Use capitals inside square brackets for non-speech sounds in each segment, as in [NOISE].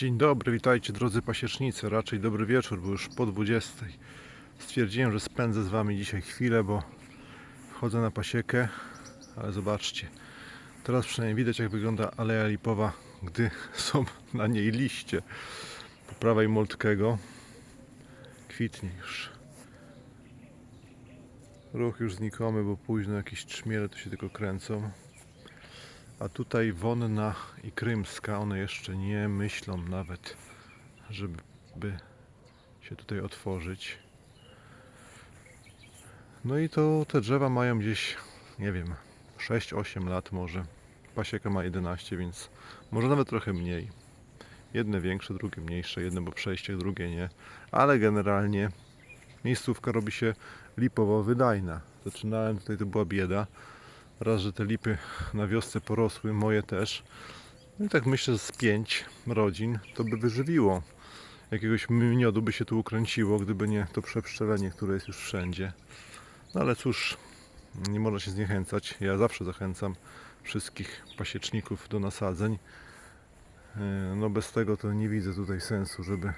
Dzień dobry, witajcie drodzy pasiecznicy, raczej dobry wieczór, bo już po 20. Stwierdziłem, że spędzę z Wami dzisiaj chwilę, bo wchodzę na pasiekę, ale zobaczcie, teraz przynajmniej widać jak wygląda aleja lipowa, gdy [LAUGHS] są na niej liście. Po prawej Moltkego kwitnie już. Ruch już znikomy, bo późno jakieś trzmiele tu się tylko kręcą. A tutaj Wonna i Krymska, one jeszcze nie myślą nawet, żeby się tutaj otworzyć. No i to te drzewa mają gdzieś, nie wiem, 6-8 lat może. Pasieka ma 11, więc może nawet trochę mniej. Jedne większe, drugie mniejsze, jedne po przejściach, drugie nie. Ale generalnie miejscówka robi się lipowo wydajna. Zaczynałem tutaj, to była bieda. Raz, że te lipy na wiosce porosły, moje też. No i tak myślę, że z pięć rodzin to by wyżywiło. Jakiegoś miodu by się tu ukręciło, gdyby nie to przepszczelenie, które jest już wszędzie. No ale cóż, nie można się zniechęcać. Ja zawsze zachęcam wszystkich pasieczników do nasadzeń. Yy, No bez tego to nie widzę tutaj sensu, żeby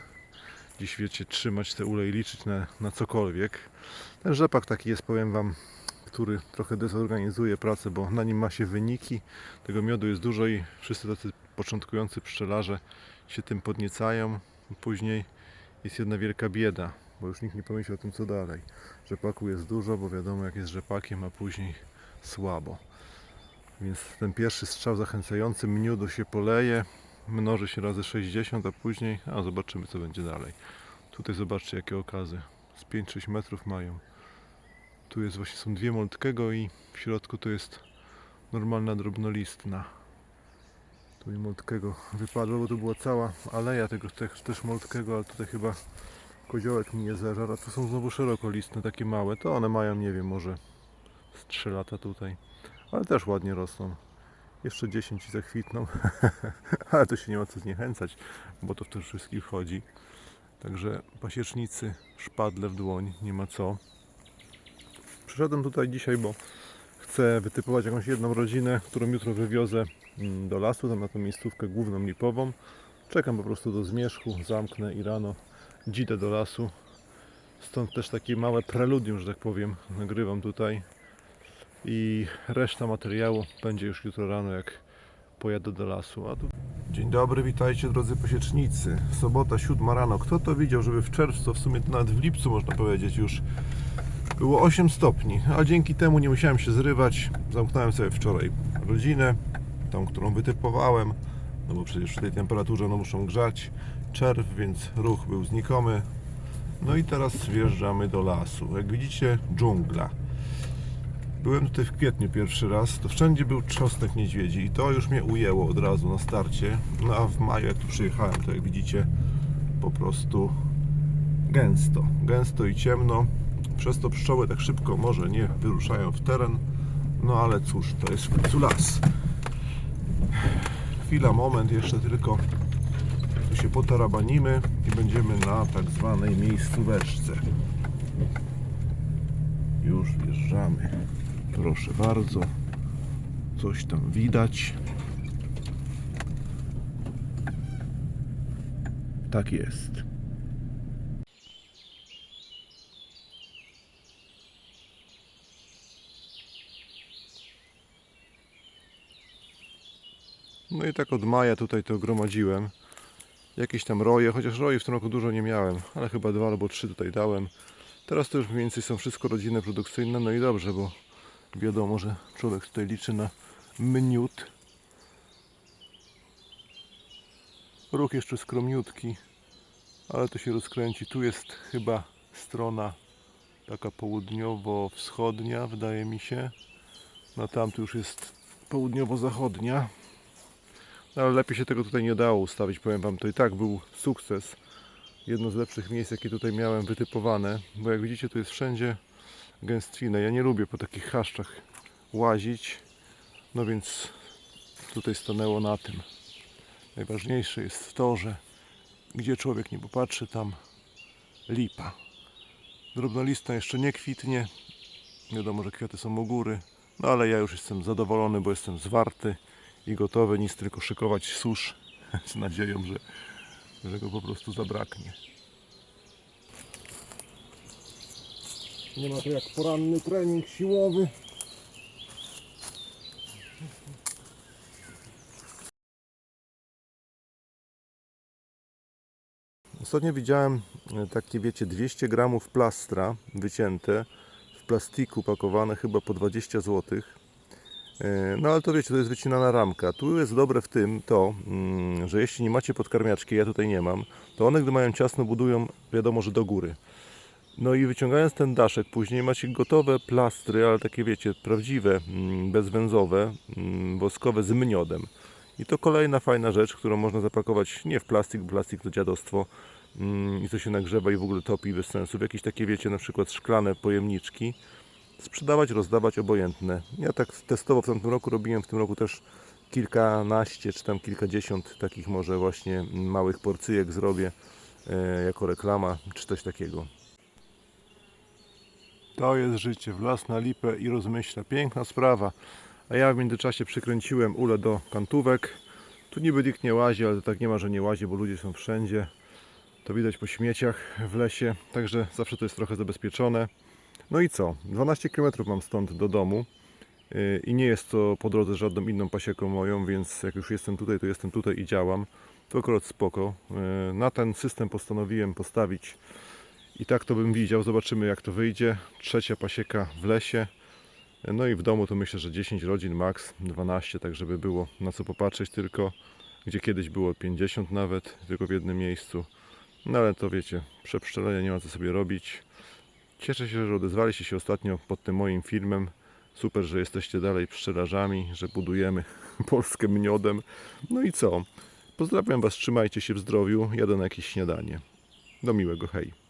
gdzieś wiecie, trzymać te ule i liczyć na, na cokolwiek. Ten rzepak taki jest, powiem Wam, który trochę dezorganizuje pracę, bo na nim ma się wyniki. Tego miodu jest dużo i wszyscy tacy początkujący pszczelarze się tym podniecają. Później jest jedna wielka bieda, bo już nikt nie pomyśli o tym, co dalej. Rzepaku jest dużo, bo wiadomo, jak jest rzepakiem, a później słabo. Więc ten pierwszy strzał zachęcający miodu się poleje, mnoży się razy 60, a później, a zobaczymy, co będzie dalej. Tutaj zobaczcie, jakie okazy. Z 5-6 metrów mają. Tu jest właśnie są dwie moltkego i w środku to jest normalna drobnolistna. Tu mi moltkego wypadło, bo tu była cała aleja tego też, też moltkego, ale tutaj chyba koziołek mi nie zeżarł. A tu są znowu szerokolistne, takie małe. To one mają, nie wiem, może z 3 lata tutaj. Ale też ładnie rosną. Jeszcze 10 i zakwitną. [LAUGHS] ale to się nie ma co zniechęcać, bo to w tym wszystkim wchodzi. Także pasiecznicy, szpadle w dłoń, nie ma co. Przyszedłem tutaj dzisiaj, bo chcę wytypować jakąś jedną rodzinę, którą jutro wywiozę mm, do lasu, tam na tą miejscówkę główną lipową. Czekam po prostu do zmierzchu, zamknę i rano dzidę do lasu. Stąd też takie małe preludium, że tak powiem, nagrywam tutaj. I reszta materiału będzie już jutro rano, jak pojadę do lasu. Tu... Dzień dobry, witajcie drodzy posiecznicy. Sobota, siódma rano. Kto to widział, żeby w czerwcu, w sumie to nawet w lipcu można powiedzieć już, było 8 stopni, a dzięki temu nie musiałem się zrywać. Zamknąłem sobie wczoraj rodzinę, tą, którą wytypowałem, no bo przecież w tej temperaturze no muszą grzać. Czerw, więc ruch był znikomy. No i teraz wjeżdżamy do lasu. Jak widzicie, dżungla. Byłem tutaj w kwietniu pierwszy raz, to wszędzie był trzostek niedźwiedzi i to już mnie ujęło od razu na starcie. No a w maju jak tu przyjechałem, to jak widzicie, po prostu gęsto, gęsto i ciemno. Przez to pszczoły tak szybko może nie wyruszają w teren. No ale cóż, to jest w końcu las. Chwila, moment, jeszcze tylko tu się potarabanimy i będziemy na tak zwanej miejscóweczce. Już wjeżdżamy. Proszę bardzo. Coś tam widać. Tak jest. No i tak od maja tutaj to gromadziłem. Jakieś tam roje, chociaż roje w tym roku dużo nie miałem, ale chyba dwa albo trzy tutaj dałem. Teraz to już mniej więcej są wszystko rodziny produkcyjne, no i dobrze, bo wiadomo, że człowiek tutaj liczy na mniód. Ruch jeszcze skromniutki, ale to się rozkręci. Tu jest chyba strona taka południowo-wschodnia, wydaje mi się. No tam tu już jest południowo-zachodnia. Ale lepiej się tego tutaj nie dało ustawić, powiem Wam, to i tak był sukces. Jedno z lepszych miejsc, jakie tutaj miałem wytypowane, bo jak widzicie, tu jest wszędzie gęstwina. Ja nie lubię po takich chaszczach łazić, no więc tutaj stanęło na tym. Najważniejsze jest to, że gdzie człowiek nie popatrzy, tam lipa. Drobnolista jeszcze nie kwitnie. Wiadomo, że kwiaty są u góry, no ale ja już jestem zadowolony, bo jestem zwarty i gotowy, nic tylko szykować susz [LAUGHS] z nadzieją, że że go po prostu zabraknie. Nie ma to jak poranny trening siłowy. Ostatnio widziałem e, takie, wiecie, 200 gramów plastra wycięte, w plastiku pakowane chyba po 20 zł. No ale to wiecie, to jest wycinana ramka. Tu jest dobre w tym to, mm, że jeśli nie macie podkarmiaczki, ja tutaj nie mam, to one gdy mają ciasno budują, wiadomo, że do góry. No i wyciągając ten daszek, później macie gotowe plastry, ale takie wiecie, prawdziwe, mm, bezwęzowe, mm, woskowe z mniodem. I to kolejna fajna rzecz, którą można zapakować nie w plastik, bo plastik to dziadostwo i to się nagrzewa i w ogóle topi bez sensu. W jakieś takie, wiecie, na przykład szklane pojemniczki. Sprzedawać, rozdawać obojętne. Ja tak testowo w tamtym roku robiłem, w tym roku też kilkanaście czy tam kilkadziesiąt takich może właśnie małych porcyjek zrobię e, jako reklama czy coś takiego. To jest życie, w las na lipę i rozmyśla. Piękna sprawa. A ja w międzyczasie przykręciłem ulę do kantówek. Tu niby nikt nie łazi, ale to tak nie ma, że nie łazi, bo ludzie są wszędzie. To widać po śmieciach w lesie, także zawsze to jest trochę zabezpieczone. No i co? 12 km mam stąd do domu yy, i nie jest to po drodze żadną inną pasieką moją, więc jak już jestem tutaj, to jestem tutaj i działam. To akurat spoko. Yy, Na ten system postanowiłem postawić i tak to bym widział. Zobaczymy jak to wyjdzie. Trzecia pasieka w lesie. No i w domu to myślę, że 10 rodzin max, 12, tak żeby było na co popatrzeć tylko. Gdzie kiedyś było 50 nawet, tylko w jednym miejscu. No ale to wiecie, przepszczelenia nie ma co sobie robić. Cieszę się, że odezwaliście się ostatnio pod tym moim filmem. Super, że jesteście dalej pszczelarzami, że budujemy [LAUGHS] Polskę mniodem. No i co? Pozdrawiam Was, trzymajcie się w zdrowiu, jadę na jakieś śniadanie. Do miłego, hej.